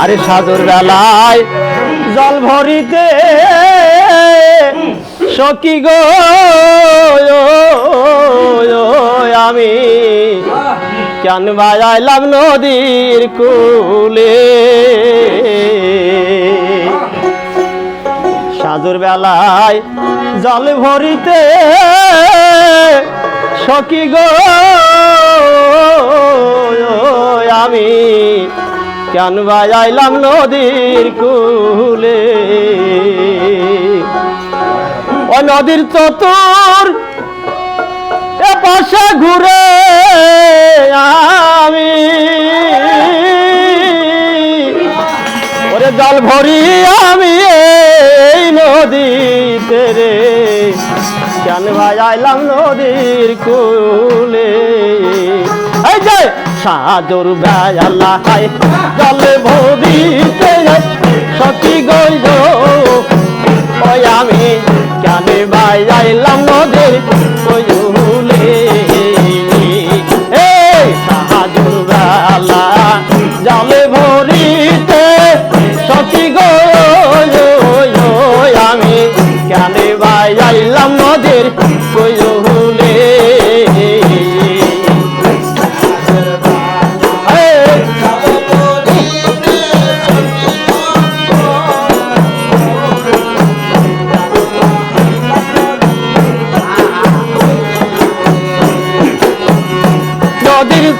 আরে সাজুর বেলায় জল ভরিতে সখী গো, আমি কেন বাজাইলাম নদীর কুলে? সাজুর বেলায় জল ভরিতে সখী গো, আমি কেন বাজাইলাম নদীর কুলে? ও নদীর চতুর এ পাশে ঘুরে আমি। ওরে জল ভরি আমি এই নদীতে রে। কেন বাজাইলাম নদীর কুলে? এই যে সাদুর বেলা হাই জল ভরিতে সতী গইল ওই আমি কেন জলে ভরিতে সতী গো। আমি কেন বাইলাম নদীর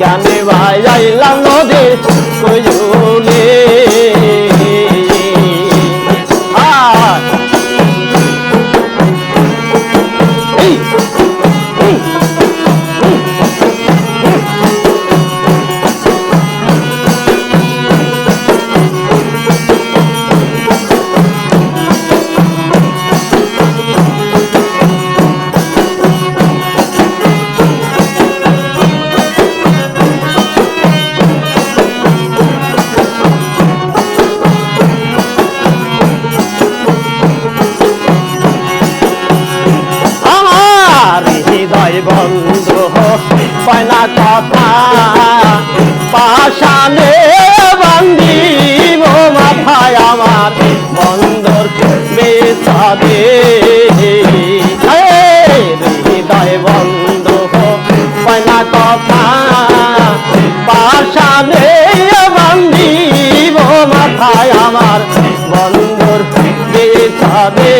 কেন ভাই আইলাম পাশানে বান্দিব মাথায় আমার বন্দর বেসাদে হৃদয় বন্ধ পায় না কথা। পাশানে বান্দিব মাথায় আমার বন্দর বেসাদে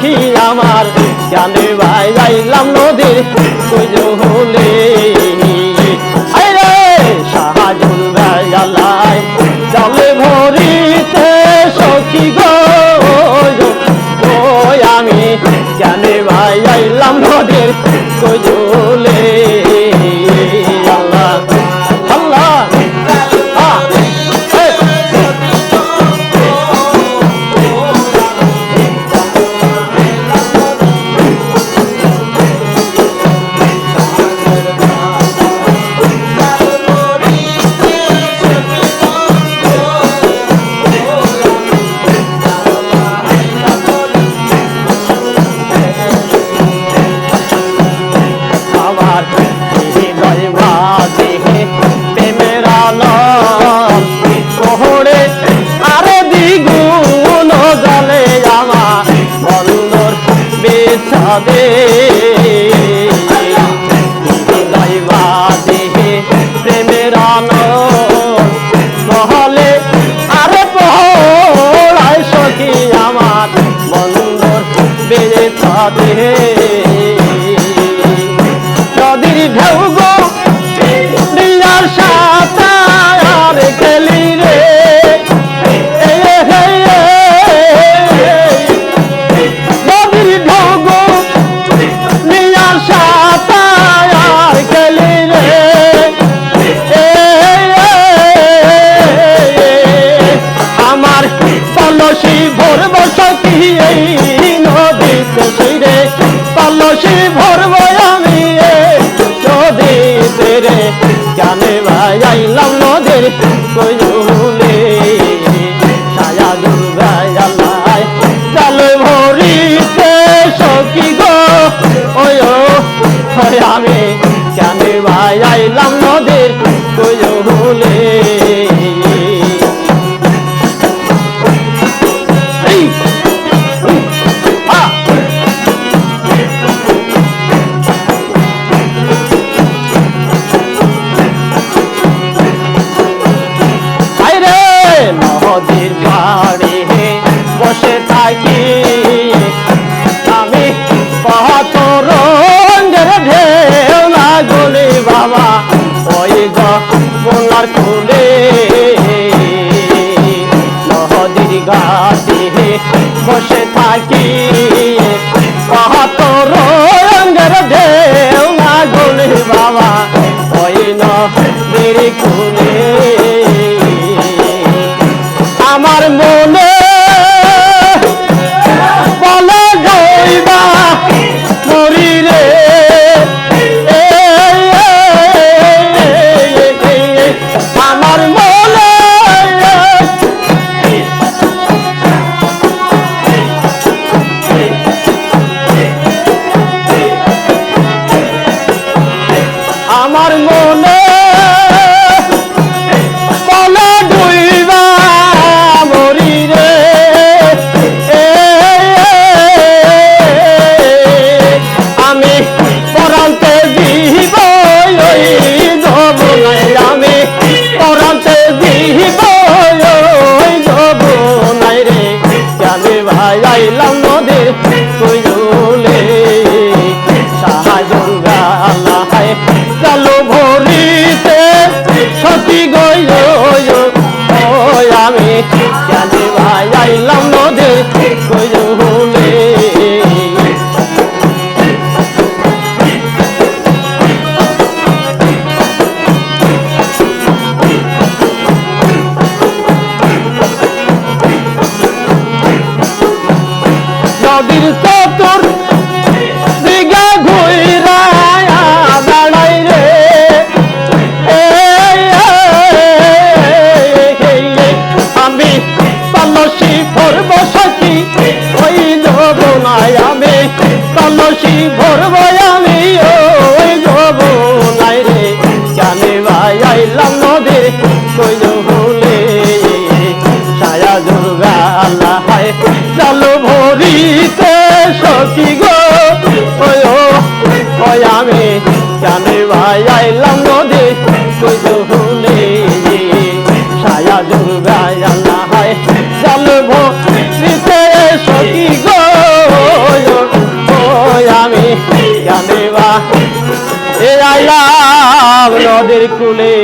সখী আমার জানে ভাই যাইলাম নদীর কুজলে। আরে সাহায্যর বেলায় জলে ভরিতে আমি জানে ভাই আইলাম নদীর কুজলে। Amém. শিব যমুনার কোলে। নদীর গাছে বসে থাকি। কত রঙের ঢেউ না গোলে বাবা। কইল হলে, ছায়া দুর্গা আল্লাহ হায়। চালো ভরিতে সখী গো কয় আমি জানে ভাই আইলাম নদী। কইল হলে, ছায়া দুর্গা আল্লাহ হায়। চালো ভরিতে সখী গো আমি জানে বা এ আইলাম নদীর কুলে।